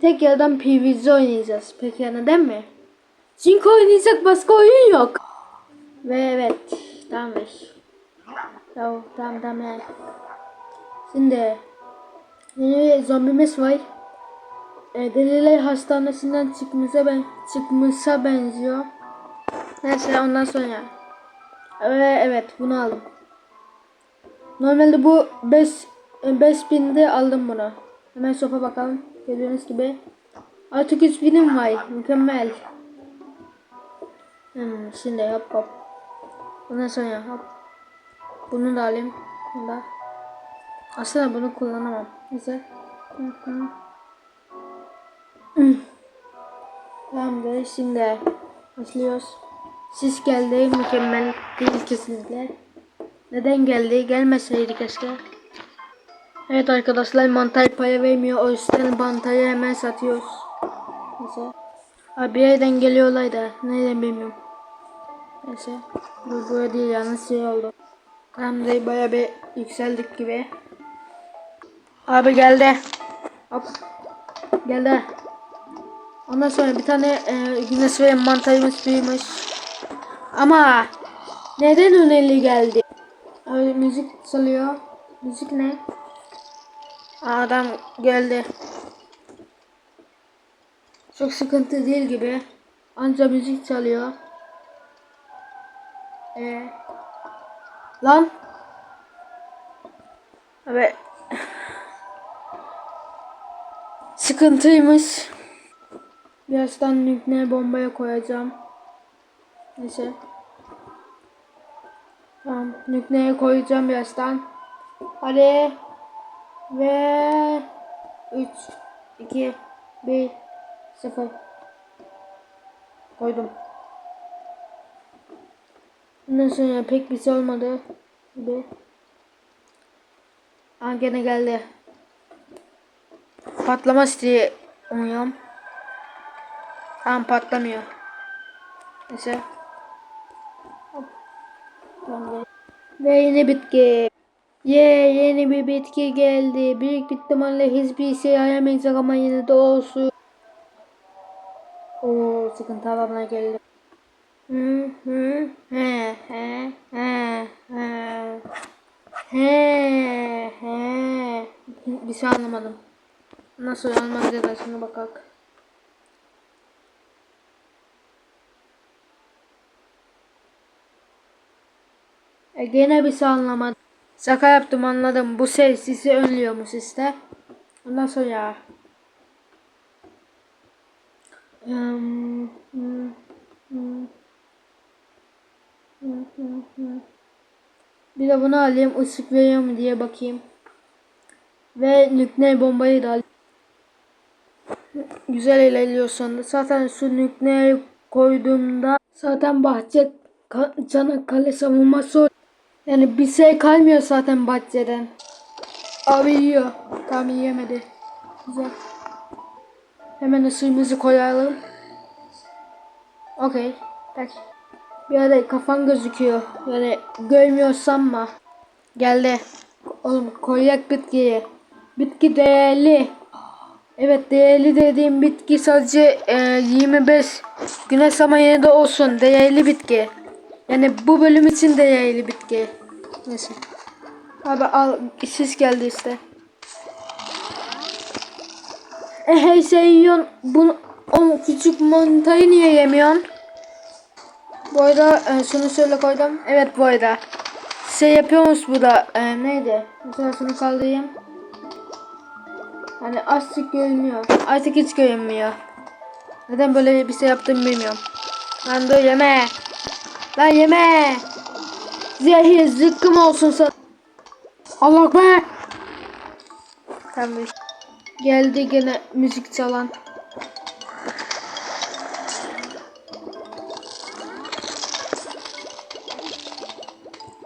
tek yerden PvZ oynayacağız. Peki neden mi? Çünkü oynayacak başka oyun yok. Ve evet. Tamam tamam tamam. yani. Şimdi yeni zombimiz var. E, deliler hastanesinden çıkmışa ben çıkmışa benziyor. Neyse ondan sonra. Ve evet bunu aldım. Normalde bu 5 5000'de aldım bunu. Hemen sopa bakalım. Gördüğünüz gibi. Artık 3000'im var. Mükemmel. Hmm, şimdi hop hop. Ondan sonra hop. Bunu da alayım. Bunu da. Aslında bunu kullanamam. Neyse. Hı hı. Tamamdır. Şimdi başlıyoruz. Sis geldi. Mükemmel değil kesinlikle. Neden geldi? Gelmeseydi keşke. Evet arkadaşlar mantar paya vermiyor. O yüzden mantarı hemen satıyoruz. Neyse. Abi bir yerden geliyorlar da. Nereden bilmiyorum. Neyse. Bu böyle değil yalnız şey oldu. Tamamdır baya bir yükseldik gibi. Abi geldi. Hop. Geldi. Ondan sonra bir tane e, güneş ve mantarımız büyümüş. Ama neden öneri geldi? Abi müzik çalıyor. Müzik ne? Adam geldi. Çok sıkıntı değil gibi. Anca müzik çalıyor. Ee, lan. Abi. Sıkıntıymış. Birazdan nükleer bombaya koyacağım. Neyse. Tamam. Nükleer koyacağım birazdan. Hadi. Ve 3 2 1 0 Koydum. Ondan sonra pek bir şey olmadı gibi. Aa gene geldi. Patlamaz diye umuyorum. Tamam patlamıyor. Neyse. Hop. Ve yeni bitki. Ye yeni bir bitki geldi. Büyük ihtimalle hiçbir şey yayamayacak ama yine de olsun. Oo sıkıntı alanına geldi. Hı hı he he he he he he bir şey anlamadım. Nasıl anlamadı da şimdi bakak. E gene bir şey anlamadım. Şaka yaptım anladım. Bu şey sizi önlüyor mu sizde? Ondan sonra hmm. Bir de bunu alayım ışık veriyor mu diye bakayım. Ve nükleer bombayı da alayım. Güzel ilerliyor. Zaten şu nükleer koyduğumda zaten bahçe ka- Çanakkale savunması yani bir şey kalmıyor zaten bahçeden. Abi yiyor. Tam yiyemedi. Güzel. Hemen ısırımızı koyalım. Okey. Peki. Bir ara kafan gözüküyor. Yani görmüyorsam mı? Geldi. Oğlum koyak bitkiyi. Bitki değerli. Evet değerli dediğim bitki sadece e, 25 güneş ama yine de olsun. Değerli bitki. Yani bu bölüm için değerli bitki. Neyse. Abi al siz geldi işte. E hey sen. Bunu o küçük mantayı niye yemiyorsun? Bu arada e, şunu şöyle koydum. Evet bu arada. Şey yapıyormuş bu da. E, neydi? Mesela şunu kaldırayım. Hani azıcık görünüyor. Artık hiç görünmüyor. Neden böyle bir şey yaptığımı bilmiyorum. Lan dur yeme. Lan yeme. Zehir zıkkım olsun sana. Allah be. Tamam. Geldi gene müzik çalan.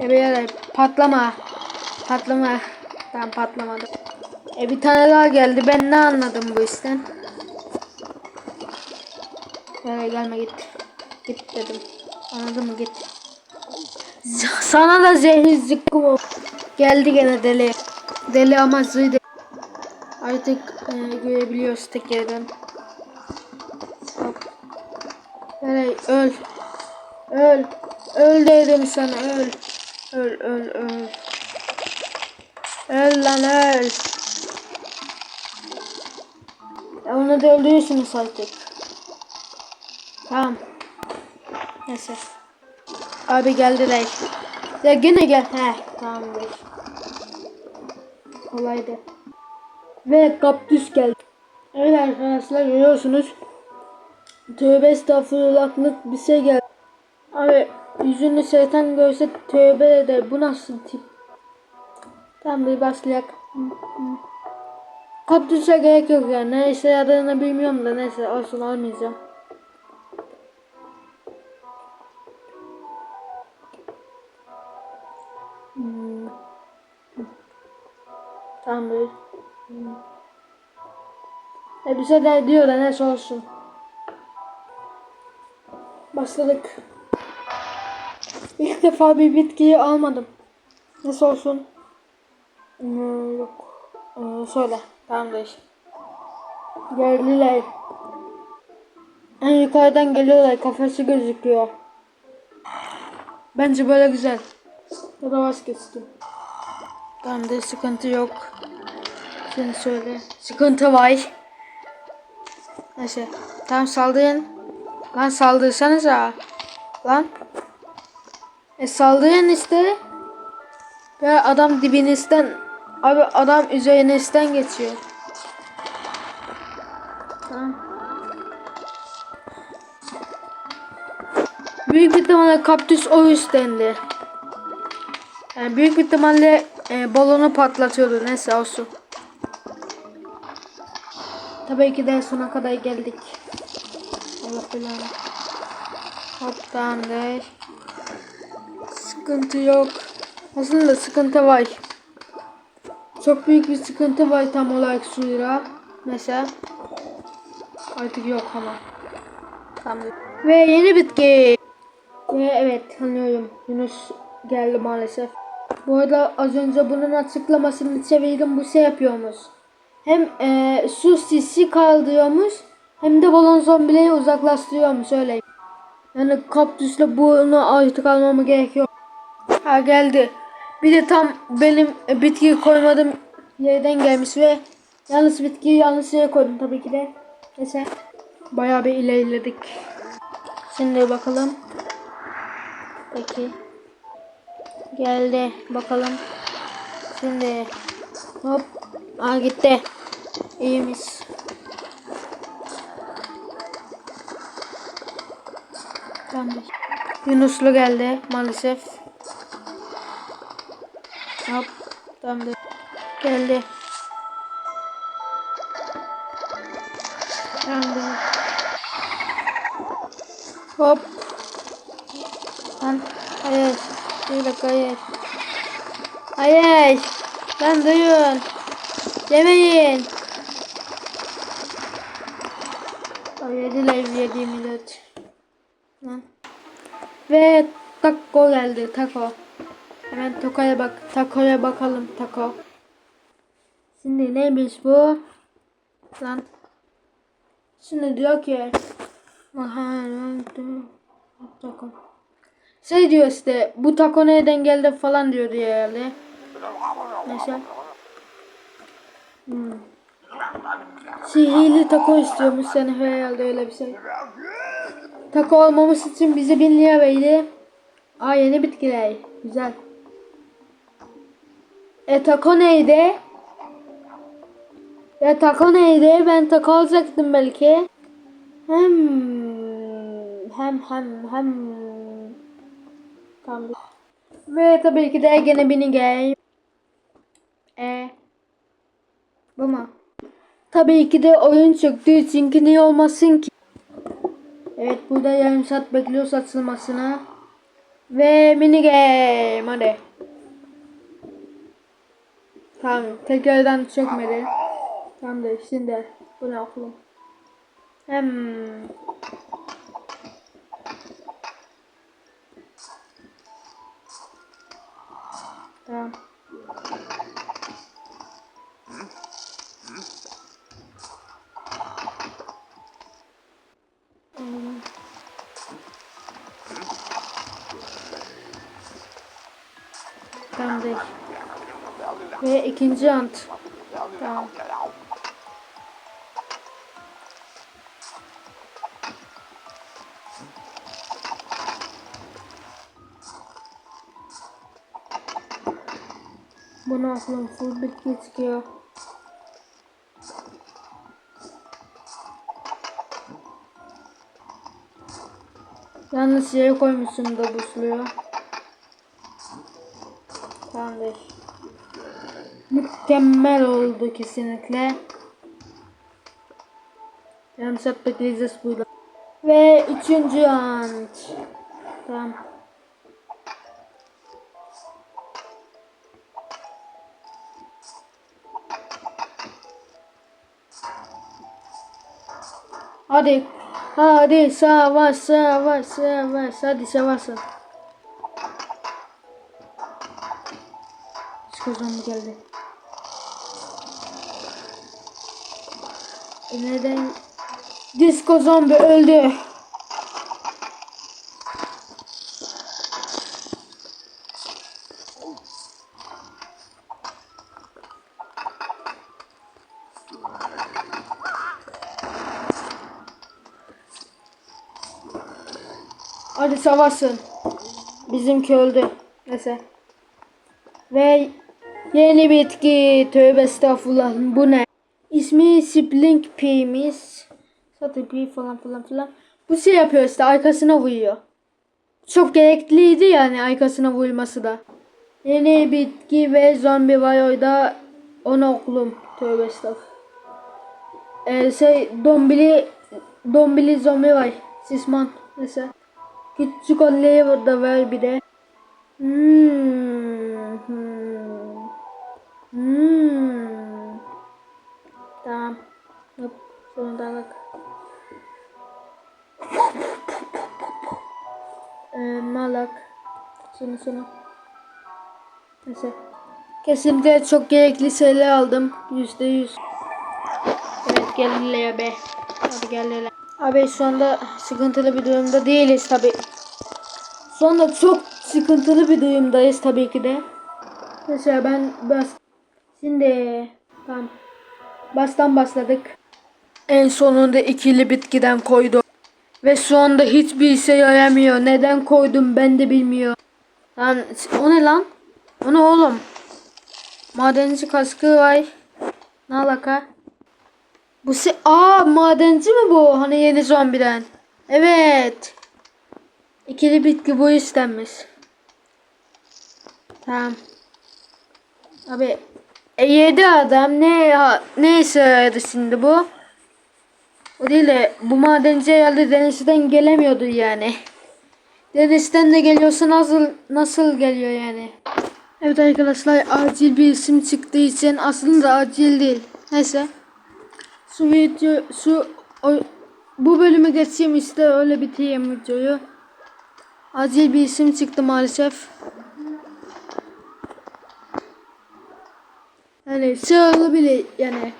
E beyler patlama. Patlama. Tamam patlamadı. E bir tane daha geldi. Ben ne anladım bu işten? Böyle gelme git. Git dedim. Anladın mı git. Sana da zehir zıkkım. Geldi gene deli. Deli ama zıy Artık e, görebiliyoruz tekrardan. Hop. Nereye? Öl. Öl. Öl dedim sana öl. Öl öl öl. Öl lan öl. Ya onu da öldürürsünüz artık. Tamam. Neyse. Abi geldiler. Ya gene gel. He tamamdır. Kolaydı. Ve kaktüs geldi. Evet arkadaşlar görüyorsunuz. Tövbe estağfurullahlık bir şey geldi. Abi yüzünü şeytan görse tövbe eder. Bu nasıl tip? Tamam bir başlayak. Kaktüse gerek yok yani. Ne işe yaradığını bilmiyorum da neyse olsun almayacağım. Tamam böyle. E bir şey de diyor da neyse olsun. Başladık. İlk defa bir bitkiyi almadım. Nasıl olsun? Hmm, yok. Ee, söyle. Tamamdır. Geldiler. En yukarıdan geliyorlar. Kafası gözüküyor. Bence böyle güzel. Ya da vazgeçtim. Tamamdır. Sıkıntı yok. Şimdi söyle. Sıkıntı var. Neyse. Tamam saldırın. Lan saldırsanıza. Lan. E saldırın işte. Ya adam dibinizden abi adam üzerinizden geçiyor. Tamam. Büyük ihtimalle kaktüs o yüzdendi. Yani büyük ihtimalle e, balonu patlatıyordu. Neyse olsun. Tabii ki de sona kadar geldik. Allah belanı. Hop tamamdır. Sıkıntı yok. Aslında sıkıntı var. Çok büyük bir sıkıntı var tam olarak suyla. Mesela. Artık yok ama. Tamam. Ve yeni bitki. Ve evet tanıyorum. Yunus geldi maalesef. Bu arada az önce bunun açıklamasını çevirdim. Bu şey yapıyormuş. Hem e, su sisi kaldırıyormuş. Hem de balon zombileri uzaklaştırıyormuş öyle. Yani kaktüsle bunu artık almama gerek yok. Ha geldi. Bir de tam benim bitkiyi koymadığım yerden gelmiş ve yanlış bitkiyi yanlış yere koydum tabii ki de. Neyse. Bayağı bir ilerledik. Şimdi bakalım. Peki. Geldi. Bakalım. Şimdi. Hop. Aa gitti. İyiymiş. Tamamdır. Yunuslu geldi maalesef. Hop. Tamamdır. Geldi. Tamamdır. Hop. Lan. Hayır. Bir dakika hayır. Hayır. Lan duyun. Yemeyin. Yediler yediğim ilaç. Lan. Ve taco geldi taco. Hemen takoya bak. Takoya bakalım taco. Şimdi neymiş bu? Lan. Şimdi diyor ki Aha, taco. Şey diyor işte bu taco nereden geldi falan diyor diye herhalde. Neyse. Hmm. Sihirli taco istiyormuş seni herhalde öyle bir şey. Taco olmamız için bize bin lira verdi. Aa yeni bitkiler. Güzel. E taco neydi? Ya taco neydi? Ben taco alacaktım belki. Hem hem hem hem Tamam. Ve tabii ki de gene beni game. E bu mu? Tabii ki de oyun çöktüğü için ki niye olmasın ki? Evet burada yarım saat bekliyoruz açılmasına. Ve mini game hadi. Tamam tekrardan çökmedi. Tamamdır şimdi bu ne okulum. Hem Tamam. Tamamdır. Ve ikinci ant. Tamam. Bu nasıl full bitki çıkıyor. Yalnız şeye koymuşsun da busluyor. Tamamdır. Mükemmel oldu kesinlikle. Bekleyeceğiz burada. Ve üçüncü ant. Tamam. Hadi. Hadi savaş savaş savaş. Hadi savaşın. Disco zombi geldi. Neden? Disco zombi öldü. Hadi savaşın. Bizimki öldü. Neyse. Ve yeni bitki. Tövbe estağfurullah. Bu ne? İsmi Spling Pea'miz. Satı Pea falan falan filan. Bu şey yapıyor işte arkasına vuruyor. Çok gerekliydi yani arkasına vurması da. Yeni bitki ve zombi var orada. Onu okulum. Tövbe estağfurullah. Ee, şey dombili dombili zombi var. Sisman mesela. Küçük olleyi burada ver bir de. Hmm. Hmm. Hmm. Tamam. Hop. Sonunda bak. Ee, malak. Şunu şunu. Neyse. Kesinlikle çok gerekli şeyler aldım. Yüzde yüz. Evet gelin Lea be. Hadi gel Lea. Abi şu anda sıkıntılı bir durumda değiliz tabi. Anda çok sıkıntılı bir durumdayız tabii ki de. Mesela ben bas... Şimdi tamam. Baştan başladık. En sonunda ikili bitkiden koydum. Ve şu anda hiçbir işe yaramıyor. Neden koydum ben de bilmiyorum. Lan o ne lan? O ne oğlum? Madenci kaskı var. Ne alaka? Bu se Aa madenci mi bu? Hani yeni zombiden. Evet. İkili bitki bu istenmiş. Tamam. Abi e, yedi adam ne ya neyse yaradı şimdi bu. O değil de bu madenci herhalde denizden gelemiyordu yani. Denizden de geliyorsa nasıl nasıl geliyor yani. Evet arkadaşlar acil bir isim çıktığı için aslında acil değil. Neyse. Şu video şu o, bu bölümü geçeyim işte öyle bitireyim videoyu. Acil bir isim çıktı maalesef. Yani şey olabilir yani.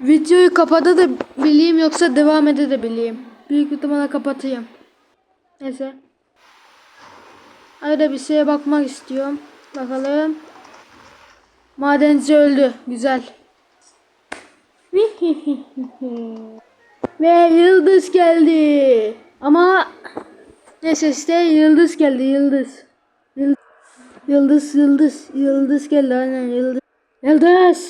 Videoyu kapata da bileyim yoksa devam ede de bileyim. Büyük ihtimalle kapatayım. Neyse. Arada bir şeye bakmak istiyorum. Bakalım. Madenci öldü. Güzel. Ve yıldız geldi. Ama neyse işte yıldız geldi yıldız. Yıldız yıldız yıldız, yıldız geldi aynen yıldız. Yıldız.